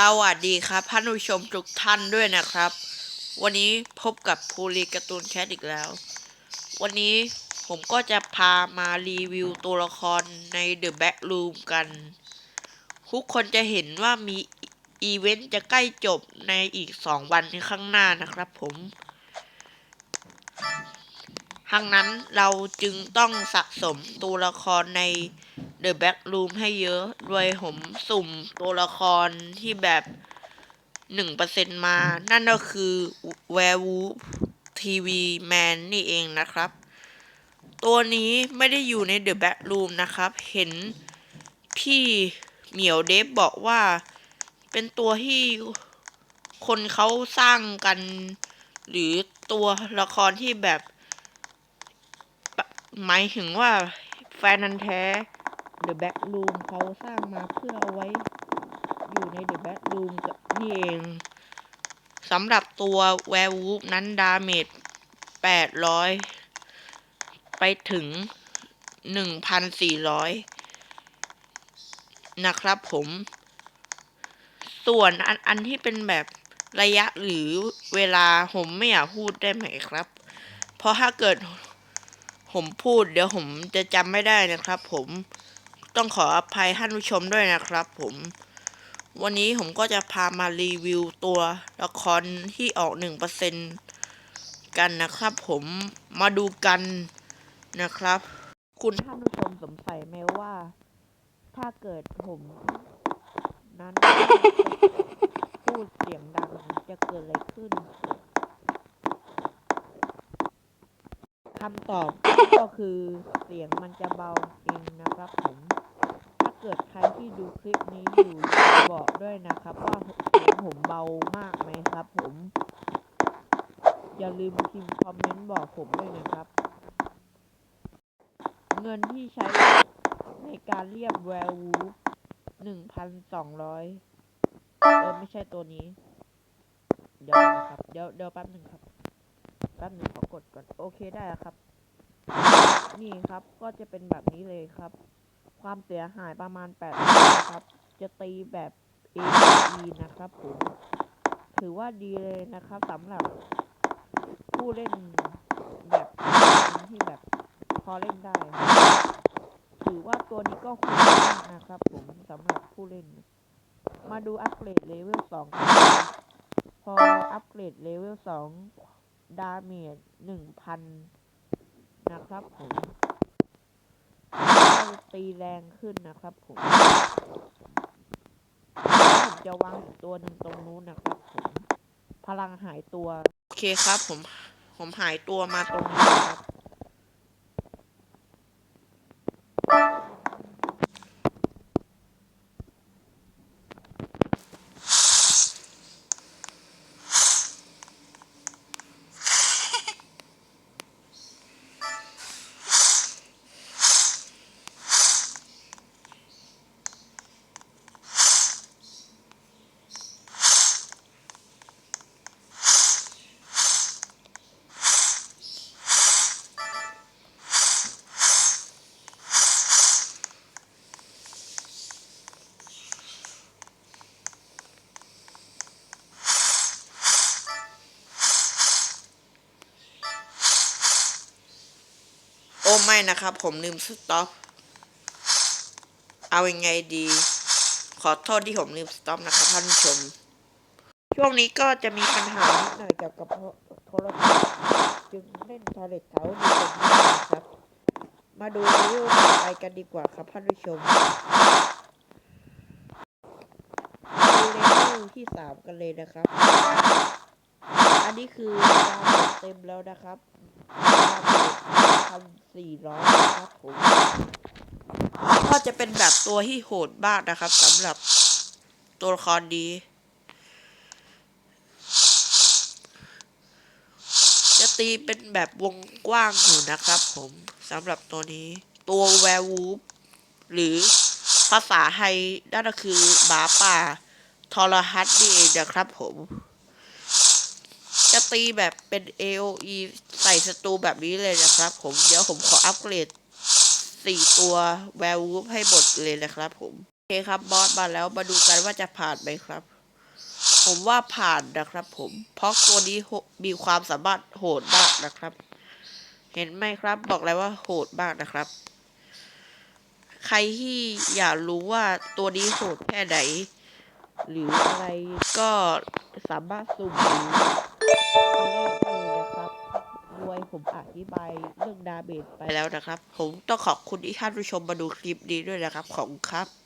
สวัสดีครับท่านผู้ชมทุกท่านด้วยนะครับ วันนี้พบกับภูริการ์ตูนแคทอีกแล้ว วันนี้ผมก็จะพามารีวิวตัวละครใน The Back Room กัน ทุกคนจะเห็นว่ามีอีเวนต์จะใกล้จบในอีก 2 วันข้างหน้านะครับผมทั้งนั้นเราจึงต้องสะสมตัวละครใน The Back Room ให้เยอะโดยผมสุ่มตัวละครที่แบบหนึ่งเปอร์เซ็นมา นั่นก็คือ Werewolf TV Man นี่เองนะครับ ตัวนี้ไม่ได้อยู่ใน The Back Room นะครับ เห็นพี่เหมียวเดฟบอกว่า เป็นตัวที่คนเขาสร้างกัน หรือตัวละครที่แบบ หมายถึงว่าแฟนนันแท้ The Back Room เขาสร้างมาเพื่อเอาไว้อยู่ใน The Back Room กับนี่เองสำหรับตัว Werewolf นั้นดาเมจ800 ไปถึง 1,400 นะครับผม ส่วนอันอันที่เป็นแบบระยะหรือเวลาผมไม่อยากพูดได้ไหมครับ เพราะถ้าเกิดผมพูดเดี๋ยวผมจะจำไม่ได้นะครับผม ต้องขออภัยท่านผู้ชมด้วยนะครับผม วันนี้ผมก็จะพามารีวิวตัวละครที่ออก1%กันนะครับผมมาดูกันนะครับ คุณท่านผู้ชมสงสัยไหมว่า ถ้าเกิดผมนั้นพูดเสียงดังจะเกิดอะไรขึ้นคำตอบก็คือเสียงมันจะเบาเองนะครับผม เกิดใครที่ดูคลิปนี้อยู่บอกด้วยนะครับ ว่าผมเบามากไหมครับ ผม อย่าลืมพิมพ์คอมเมนต์บอกผมด้วยนะครับ เงินที่ใช้ในการเรียบแวร์วูฟหนึ่งพันสองร้อยเออไม่ใช่ตัวนี้ เดี๋ยวนะครับ เดี๋ยวเดี๋ยวแป๊บหนึ่งครับ แป๊บหนึ่งขอกดก่อน โอเคได้แล้วครับ นี่ครับก็จะเป็นแบบนี้เลยครับ ความเสียหายประมาณ8นะครับ จะตีแบบ A E นะครับผมถือว่าดีเลยนะครับสำหรับผู้เล่นแบบที่แบบพอเล่นได้ ถือว่าตัวนี้ก็คุ้มมากนะครับผมสำหรับผู้เล่น มาดูอัปเกรดเลเวล2พออัปเกรดเลเวล2ดาเมจหนึ่งพันนะครับผม ตีแรงขึ้นนะครับผมผมจะวางตัวหนึ่งตรงนู้นนะครับผม พลังหายตัว โอเคครับผม ผมหายตัวมาตรงนี้ครับ ไม่นะครับ ผมลืมสต็อป เอาอยังไงดี ขอโทษที่ผมลืมสต็อปนะครับท่านผู้ชม ช่วงนี้ก็จะมีปัญหานิดหน่อยเกี่ยวกับโทรศัพท์จึงเล่นทาเล็ตเขาดูเป็นที่นะครับ มาดูรีวิวต่อไปกันดีกว่าครับท่านผู้ชมดูเลเวลที่สามกันเลยนะครับ อันนี้คือดาวน์โหลดเต็มแล้วนะครับ พันสี่ร้อยนะครับผมก็จะเป็นแบบตัวที่โหดมากนะครับสำหรับตัวละครดี จะตีเป็นแบบวงกว้างอยู่นะครับผมสำหรับตัวนี้ ตัวแวร์วูฟหรือภาษาไทยนั่นก็คือหมาป่าทรหัสนี่เองนะครับผม ตีแบบเป็น AOE ใส่ศัตรูแบบนี้เลยนะครับ ผมเดี๋ยวผมขออัปเกรดสี่ตัวแวร์วูฟให้หมดเลยนะครับ ผมโอเคครับบอสมาแล้วมาดูกันว่าจะผ่านไหมครับ ผมว่าผ่านนะครับ ผมเพราะตัวนี้มีความสามารถโหดมากนะครับ เห็นไหมครับ บอกเลยว่าโหดมากนะครับ ใครที่อยากรู้ว่าตัวนี้โหดแค่ไหนหรืออะไรก็สามารถสุ่ม ดูตัวเลขได้เลยนะครับโดยผมอธิบายเรื่องดาเมจไปแล้วนะครับ ผมต้องขอบคุณที่ท่านผู้ชมมาดูคลิปนี้ด้วยนะครับ ขอบคุณครับ